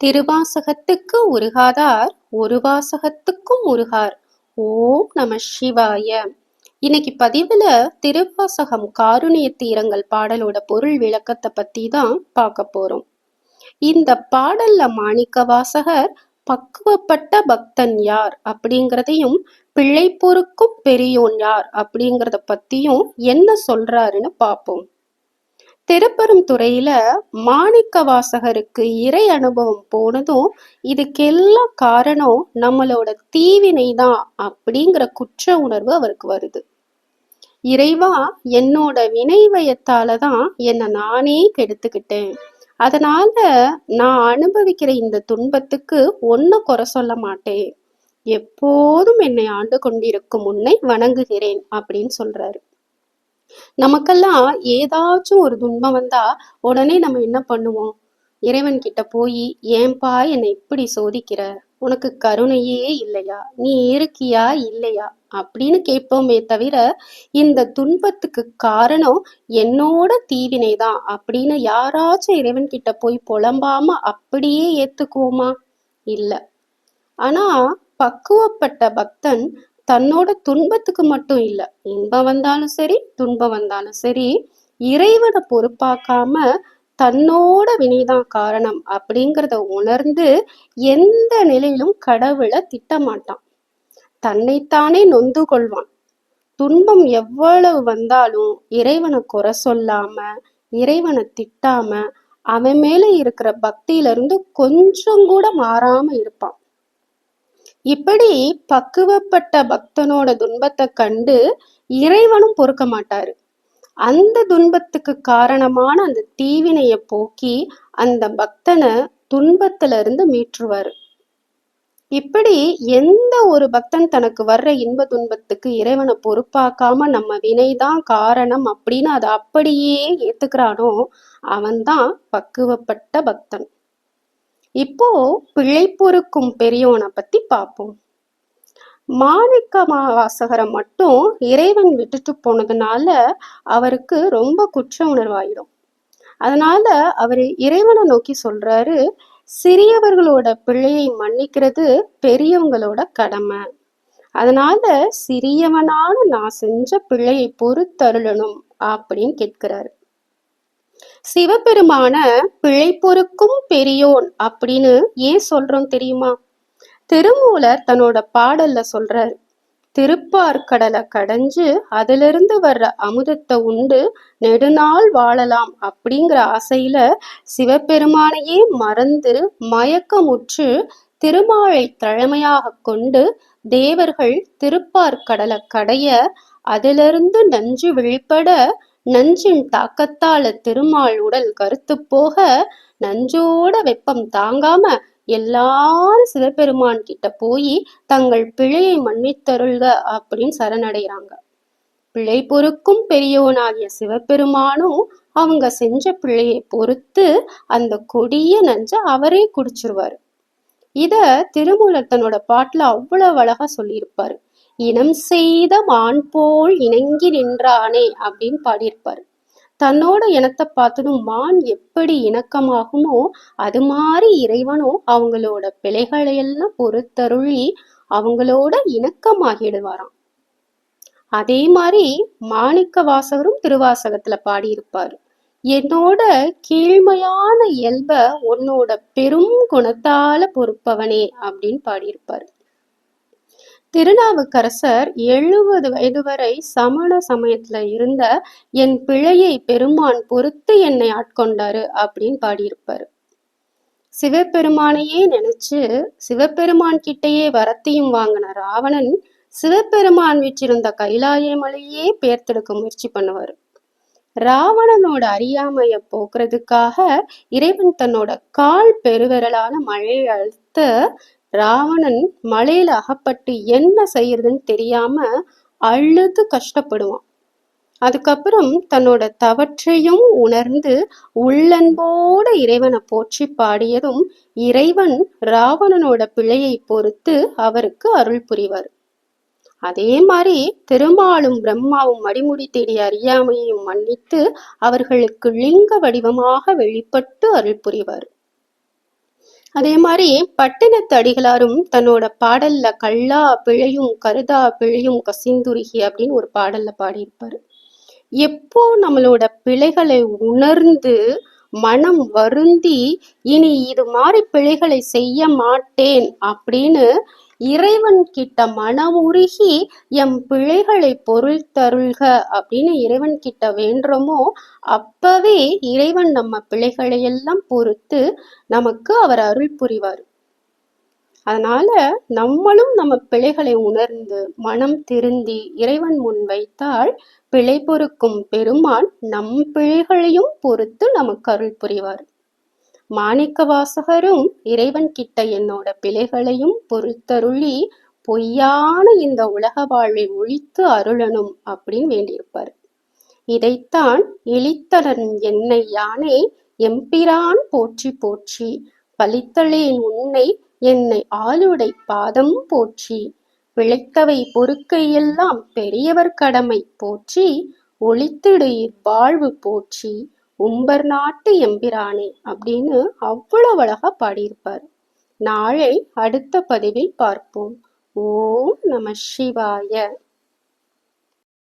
திருவாசகத்துக்கு உருகாதார் ஒரு வாசகத்துக்கும் உருகார். ஓம் நம சிவாய. இன்னைக்கு பதிவுல திருவாசகம் காருணிய தீரங்கள் பாடலோட பொருள் விளக்கத்தை பத்தி தான் பார்க்க போறோம். இந்த பாடல்ல மாணிக்க வாசகர் பக்குவப்பட்ட பக்தன் யார் அப்படிங்கிறதையும் பிள்ளை பொறுக்கும் பெரியோன் யார் அப்படிங்கிறத பத்தியும் என்ன சொல்றாருன்னு பார்ப்போம். திருப்பெருந்துறையில மாணிக்க வாசகருக்கு இறை அனுபவம் போனதும் இதுக்கெல்லாம் காரணம் நம்மளோட தீவினை தான் அப்படிங்கிற குற்ற உணர்வு அவருக்கு வருது. இறைவா என்னோட வினைவயத்தால தான் என்னை நானே கெடுத்துக்கிட்டேன். அதனால நான் அனுபவிக்கிற இந்த துன்பத்துக்கு ஒன்ன குறை சொல்ல மாட்டேன். எப்போதும் என்னை ஆண்டு கொண்டிருக்கும் உன்னை வணங்குகிறேன் அப்படின்னு சொல்றாரு. நமக்கெல்லாம் ஏதாச்சும் ஒரு துன்பம் வந்தா உடனே நம்ம என்ன பண்ணுவோம்? இறைவன் கிட்ட போய் ஏன்பா என்னை இப்படி சோதிக்கிற? உனக்கு கருணையே இல்லையா? நீ இருக்கியா இல்லையா? அப்படின்னு கேட்போமே தவிர இந்த துன்பத்துக்கு காரணம் என்னோட தீவினை தான் அப்படின்னு யாராச்சும் இறைவன் கிட்ட போய் புலம்பாம அப்படியே ஏத்துக்குவோமா? இல்ல. ஆனா பக்குவப்பட்ட பக்தன் தன்னோட துன்பத்துக்கு மட்டும் இல்லை இன்பம் வந்தாலும் சரி துன்பம் வந்தாலும் சரி இறைவனை பொறுப்பாக்காம தன்னோட வினைதான் காரணம் அப்படிங்கிறத உணர்ந்து எந்த நிலையிலும் கடவுளை திட்டமாட்டான். தன்னைத்தானே நொந்து கொள்வான். துன்பம் எவ்வளவு வந்தாலும் இறைவனை குறை சொல்லாம இறைவனை திட்டாம அவன் மேல இருக்கிற பக்தியில இருந்து கொஞ்சம் கூட மாறாம இருப்பான். இப்படி பக்குவப்பட்ட பக்தனோட துன்பத்தை கண்டு இறைவனும் பொறுக்க மாட்டாரு. அந்த துன்பத்துக்கு காரணமான அந்த தீவினைய போக்கி அந்த பக்தனை துன்பத்துல இருந்து மீற்றுவாரு. இப்படி எந்த ஒரு பக்தன் தனக்கு வர்ற இன்ப துன்பத்துக்கு இறைவனை பொறுப்பாக்காம நம்ம வினைதான் காரணம் அப்படின்னு அதை அப்படியே ஏத்துக்கிறானோ அவன்தான் பக்குவப்பட்ட பக்தன். இப்போ பிள்ளை பொறுக்கும் பெரியவனை பத்தி பார்ப்போம் மாணிக்க வாசகரை மட்டும் இறைவன் விட்டுட்டு போனதுனால அவருக்கு ரொம்ப குற்ற உணர்வாயிடும். அதனால அவர் இறைவனை நோக்கி சொல்றாரு சிறியவர்களோட பிழையை மன்னிக்கிறது பெரியவங்களோட கடமை. அதனால சிறியவனான நான் செஞ்ச பிழையை பொறுத்தருளணும் அப்படின்னு கேட்கிறாரு. சிவபெருமான பிழை பொறுக்கும் பெரியோன் அப்படின்னு ஏன் சொல்றோம் தெரியுமா? திருமூலர் தன்னோட பாடல்ல சொல்றாரு திருப்பார்கடலை கடைஞ்சு அதிலிருந்து வர்ற அமுதத்தை உண்டு நெடுநாள் வாழலாம் அப்படிங்கிற ஆசையில சிவபெருமானையே மறந்து மயக்கமுற்று திருமாலை தழமையாக கொண்டு தேவர்கள் திருப்பார்கடலை கடைய அதிலிருந்து நஞ்சு விழிப்பட நஞ்சின் தாக்கத்தால திருமால் உடல் கருத்து போக நஞ்சோட வெப்பம் தாங்காம எல்லாரும் சிவபெருமான் கிட்ட போய் தங்கள் பிழையை மன்னித்தருள்க அப்படின்னு சரணடைகிறாங்க. பிழை பொறுக்கும் பெரியோனாகிய சிவபெருமானும் அவங்க செஞ்ச பிழையை பொறுத்து அந்த கொடிய நஞ்ச அவரே குடிச்சிருவாரு. இத திருமூலர் தன்னோட பாட்டுல அவ்வளவு அழகா சொல்லியிருப்பாரு. இனம் செய்த மான் போல் இணங்கி நின்றானே அப்படின்னு பாடியிருப்பார். தன்னோட இனத்தை பார்த்ததும் மான் எப்படி இணக்கமாகுமோ அது மாதிரி இறைவனும் அவங்களோட பிழைகளை எல்லாம் பொறுத்தருளி அவங்களோட இணக்கமாகிடுவாராம். அதே மாதிரி மாணிக்க வாசகரும் திருவாசகத்துல பாடியிருப்பார். என்னோட கீழ்மையான இயல்ப உன்னோட பெரும் குணத்தால பொறுப்பவனே அப்படின்னு பாடியிருப்பாரு. திருநாவுக்கரசர் எழுபது வயது வரை சமண சமயத்துல இருந்த என் பிழையை பெருமான் பொறுத்து என்னை ஆட்கொண்டாரு அப்படின்னு பாடியிருப்பாரு. சிவபெருமானையே நினைச்சு சிவபெருமான் கிட்டேயே வரத்தையும் வாங்கின ராவணன் சிவபெருமான் வச்சிருந்த கைலாய மலையே பேர்த்தெடுக்க முயற்சி பண்ணுவார். ராவணனோட அறியாமைய போக்குறதுக்காக இறைவன் தன்னோட கால் பெருவிரலான மழையை அழுத்த ராவணன் மலையில அகப்பட்டு என்ன செய்யறதுன்னு தெரியாம அழுது கஷ்டப்படுவான். அதுக்கப்புறம் தன்னோட தவற்றையும் உணர்ந்து உள்ளன்போட இறைவனை போற்றி பாடியதும் இறைவன் ராவணனோட பிழையை பொறுத்து அவருக்கு அருள் புரிவார். அதே மாதிரி திருமாலும் பிரம்மாவும் மடிமுடி தேடிய அறியாமையையும் மன்னித்து அவர்களுக்கு லிங்க வடிவமாக வெளிப்பட்டு அருள் புரிவார். அதே மாதிரி பட்டினத்து அடிகளாரும் தன்னோட பாடல்ல கல்லா பிழையும் கருதா பிழையும் கசிந்துருகி அப்படின்னு ஒரு பாடல்ல பாடியிருப்பாரு. எப்போ நம்மளோட பிழைகளை உணர்ந்து மனம் வருந்தி இனி இது மாதிரி பிழைகளை செய்ய மாட்டேன் அப்படின்னு இறைவன் கிட்ட மனம் உருகி எம் பிழைகளை பொருள் தருள்க அப்படின்னு இறைவன் கிட்ட வேண்டுறோமோ அப்பவே இறைவன் நம்ம பிழைகளை எல்லாம் பொறுத்து நமக்கு அவர் அருள் புரிவார். அதனால நம்மளும் நம்ம பிழைகளை உணர்ந்து மனம் திருந்தி இறைவன் முன் வைத்தால் பிழை பொறுக்கும் பெருமான் நம் பிழைகளையும் பொறுத்து நமக்கு அருள் புரிவார். மாணிக்க வாசகரும் இறைவன் கிட்ட என்னோட பிழைகளையும் பொறுத்தருளி பொய்யான இந்த உலக வாழ்வை ஒழித்து அருளணும் அப்படின்னு வேண்டியிருப்பார். இதைத்தான் இழித்தலன் என்னை யானே எம்பிரான் போற்றி போற்றி பலித்தளேன் உன்னை என்னை ஆளுடை பாதம் போற்றி பிழைத்தவை பொறுக்கையெல்லாம் பெரியவர் கடமை போற்றி ஒளித்திடு இவ்வாழ்வு போற்றி உம்பர் நாட்டு எம்பிரானே அப்படின்னு அவ்வளவு அழகா பாடியிருப்பார். நாளை அடுத்த பதிவில் பார்ப்போம். ஓம் நம சிவாய.